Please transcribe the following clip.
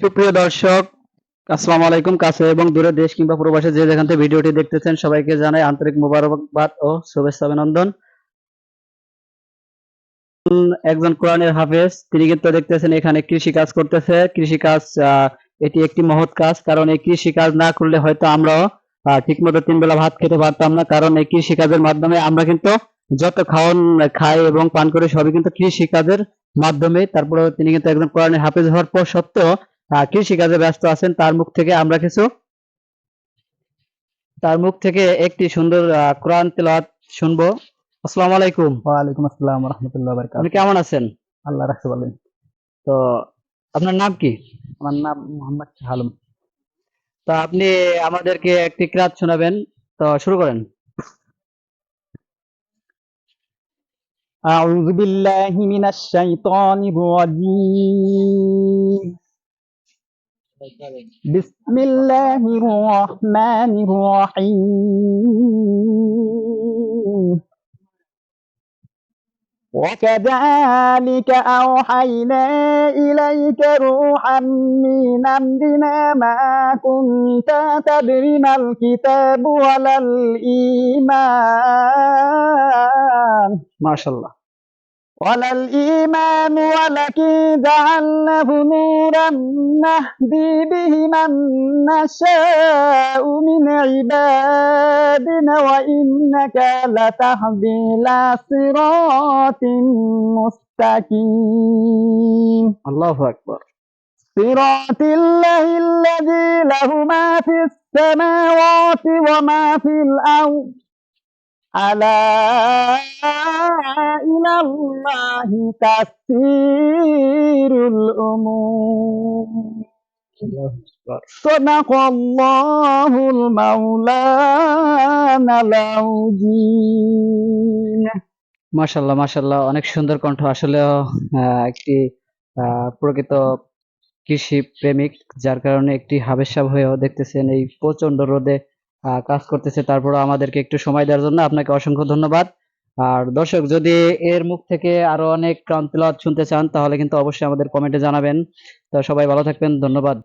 সুপ্রিয় দর্শক, আসসালামু আলাইকুম। কাছে এবং দূরে দেশ কিংবা প্রবাসে যে যেখান থেকে ভিডিওটি দেখতেছেন, সবাইকে জানাই আন্তরিক মোবারকবাদ ও শুভেচ্ছা, অভিনন্দন। একজন কোরআনের হাফেজ, তিনি কিন্তু দেখতেছেন এখানে কৃষি কাজ করতেছে। কৃষি কাজ এটি একটি মহৎ কাজ, কারণ এই কৃষি কাজ না করলে হয়তো আমরাও ঠিকমতো তিন বেলা ভাত খেতে পারতাম না। কারণ এই কৃষি কাজের মাধ্যমে আমরা কিন্তু যত খাওয়ান, খাই এবং পান করি, সবই কিন্তু কৃষি কাজের মাধ্যমে। তারপরে তিনি কিন্তু একজন কোরআনের হাফেজ হওয়ার পর সত্ত্বেও কৃষিকাজে ব্যস্ত আছেন তার মুখ থেকে আমরা কিছু তার মুখ থেকে একটি সুন্দর আহ, কোরআন তেলাওয়াত শুনবো আসসালামু আলাইকুম ওয়ালাইকুম আসসালাম রহমতুল্লাহ আপনি বারকাত কেমন আছেন আল্লাহ রাখতে বলেন তো আপনার নাম কি আমার নাম মোহাম্মদ শাহ আলম তো আপনি আমাদেরকে একটি ক্রাত শোনাবেন তো শুরু করেন أعوذ بالله من الشيطان الرجيم بسم الله الرحمن الرحيم. وكذلك أوحينا إليك روحا من أمرنا ما كنت تدري ما الكتاب ولا الإيمان. ما شاء الله. ولا الإيمان ولكن جعلناه نورا نهدي به من نشاء من عبادنا وإنك لتهدي إلى صراط مستقيم. الله أكبر. صراط الله الذي له ما في السماوات وما في الأرض. ألا إلى الله تسير الأمور صدق الله المولانا العظيم মাশাল্লাহ মাশাল্লাহ অনেক সুন্দর কণ্ঠ আসলে একটি আহ, প্রকৃত কৃষি প্রেমিক যার কারণে একটি হাবের সাব হয়েও দেখতেছেন এই প্রচন্ড রোদে আহ, কাজ করতেছে তারপরে আমাদেরকে একটু সময় দেওয়ার জন্য আপনাকে অসংখ্য ধন্যবাদ আর দর্শক, যদি এর মুখ থেকে আরও অনেক ক্রান্তিলাত শুনতে চান, তাহলে কিন্তু অবশ্যই আমাদের কমেন্টে জানাবেন। তো সবাই ভালো থাকবেন, ধন্যবাদ।